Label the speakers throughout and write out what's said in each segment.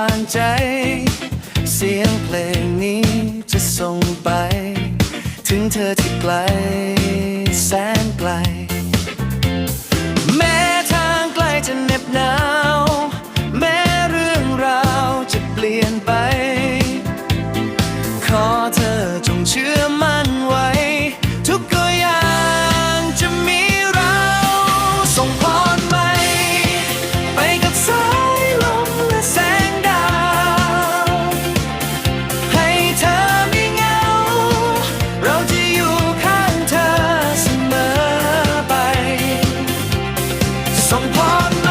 Speaker 1: านใจ เสียงเพลงนี้จะส่งไป ถึงเธอที่ไกล แสนไกล แม้ทางไกลจะเหน็บหนาว ส่งพรไหม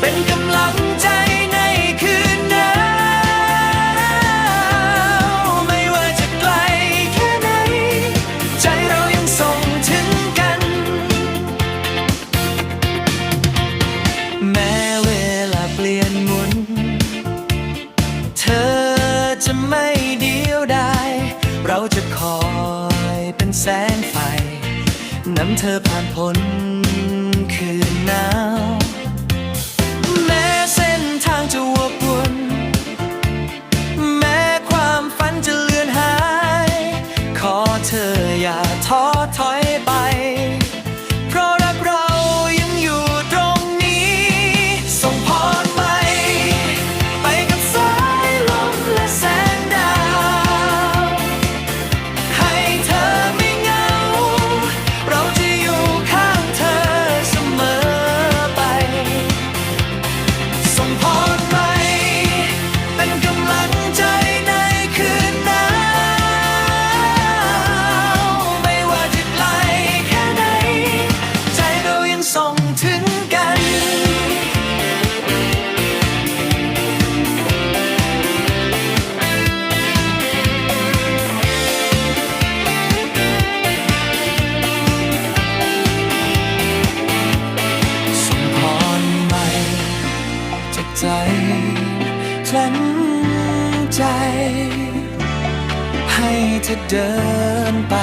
Speaker 1: เป็นกำลังใจในคืนหนาวไม่ว่าจะไกลแค่ไหน ใจเรายังส่งถึงกัน แม้เวลาเปลี่ยนหมุน เธอจะไม่เดียวดาย เราจะคอยเป็นแสงไฟนำเธอผ่านพ้น ฉันใจ ให้เธอเดินไป